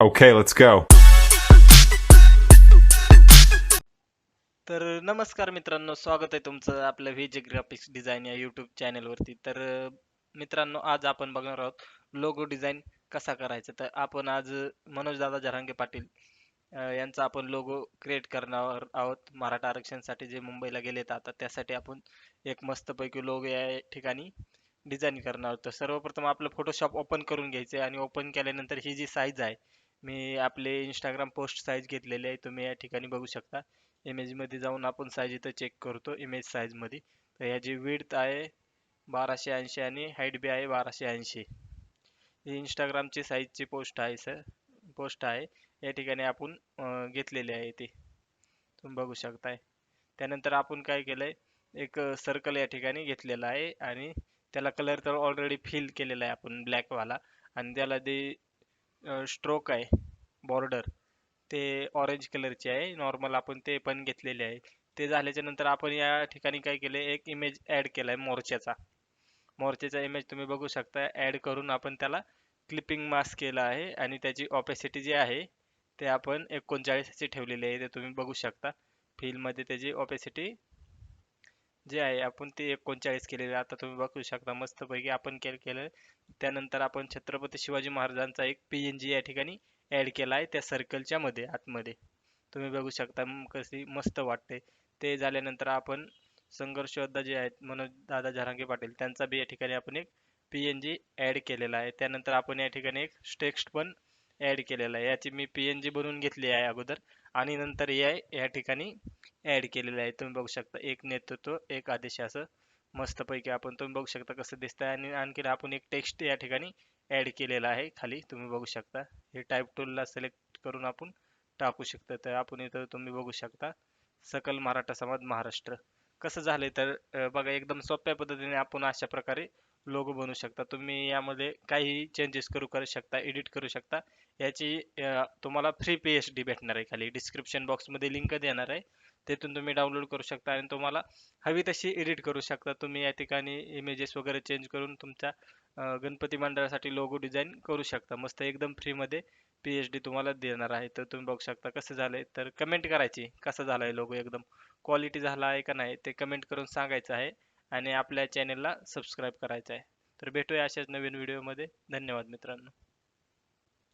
Okay let's go तर नमस्कार मित्रांनो स्वागत आहे तुमचं आपलं व्हीजे ग्राफिक्स डिझाईन या यूट्यूब चॅनलवरती तर मित्रांनो आज आपण बघणार आहोत लोगो डिझाईन कसा करायचा. तर आपण आज मनोज दादा जरांगे पाटील यांचा आपण लोगो क्रिएट करणार आहोत मराठा आरक्षणसाठी जे मुंबईला गेलेत आता. त्यासाठी आपण एक मस्तपैकी लोगो या ठिकाणी डिझाईन करणार आहोत. तर सर्वप्रथम आपलं फोटोशॉप ओपन करून घ्यायचे आणि ओपन केल्यानंतर ही जी साईज आहे मी आपले इंस्टाग्राम पोस्ट साईज घेतलेली आहे तुम्ही या ठिकाणी बघू शकता. इमेजमध्ये जाऊन आपण साईज इथं चेक करतो इमेज साईजमध्ये तर ह्याची विड्थ आहे बाराशे ऐंशी आणि हाईट बी आहे बाराशे ऐंशी. ही इंस्टाग्रामची साईजची पोस्ट आहे सर पोस्ट आहे. या ठिकाणी आपण घेतलेली आहे ती. तुम्ही बघू शकताय. त्यानंतर आपण काय केलंय एक सर्कल या ठिकाणी घेतलेला आहे आणि त्याला कलर तर ऑलरेडी फिल केलेला आहे आपण ब्लॅकवाला आणि त्याला जे स्ट्रोक आहे. बॉर्डर ते ऑरेंज कलरचे आहे. नॉर्मल आपण ते पण घेतलेले आहे. ते झाल्याच्यानंतर आपण या ठिकाणी काय केले एक इमेज ॲड केला आहे मोर्चाचा मोर्चाचा इमेज तुम्ही बघू शकता. ॲड करून आपण त्याला क्लिपिंग मास्क केला आहे आणि त्याची ऑपेसिटी जी आहे ते आपण एकोणचाळीस अशी ठेवलेली आहे. ते तुम्ही बघू शकता. Fill त्याची ऑपेसिटी जे आहे आपण ते एकोणचाळीस केलेले. आहे. आता तुम्ही बघू शकता मस्तपैकी आपण केलं केलं. त्यानंतर आपण छत्रपती शिवाजी महाराजांचा एक पी एन जी या ठिकाणी ॲड केला आहे त्या सर्कलच्या मध्ये आतमध्ये. तुम्ही बघू शकता कशी मस्त वाटते. ते झाल्यानंतर आपण संघर्ष योद्धा जे आहेत मनोज दादा झरांगे पाटील त्यांचा बी या ठिकाणी आपण एक पी एन जी ॲड केलेला आहे. त्यानंतर आपण या ठिकाणी एक टेक्स्ट पण ॲड केलेला आहे. याची मी पी एन जी बनवून घेतली आहे अगोदर. आणि नंतर ए या ठिकाणी ॲड केलेलं आहे. तुम्ही बघू शकता एक नेतृत्व एक आदेश असं मस्तपैकी आपण तुम्ही बघू शकता कसं दिसतंय. आणि आणखी आपण एक टेक्स्ट या ठिकाणी ॲड केलेला आहे खाली. तुम्ही बघू शकता. हे टाईप टूलला सिलेक्ट करून आपण टाकू शकता. तर आपण इथं तुम्ही बघू शकता सकल मराठा समाज महाराष्ट्र. कसं झालंय तर बघा एकदम सोप्या पद्धतीने आपण अशा प्रकारे लोगो बनवू शकता. तुम्ही यामध्ये काही चेंजेस करू करू शकता एडिट करू शकता. याची तुम्हाला फ्री पी एच डी भेटणार आहे खाली. डिस्क्रिप्शन बॉक्समध्ये लिंक देणार आहे. तिथून तुम्ही डाउनलोड करू शकता आणि तुम्हाला हवी तशी एडिट करू शकता. तुम्ही या ठिकाणी इमेजेस वगैरे चेंज करून तुमच्या गणपती मंडळासाठी लोगो डिझाईन करू शकता. मस्त एकदम फ्रीमध्ये पी एच डी तुम्हाला देणार आहे. तर तुम्ही बघू शकता कसं झालंय. तर कमेंट करायची कसा आहे लोगो एकदम? क्वालिटी झाला आहे का नाही? ते कमेंट करून सांगायचं आहे आणि आपल्या चॅनेलला सबस्क्राईब करायचं आहे. तर भेटूया अशाच नवीन व्हिडिओमध्ये धन्यवाद मित्रांनो.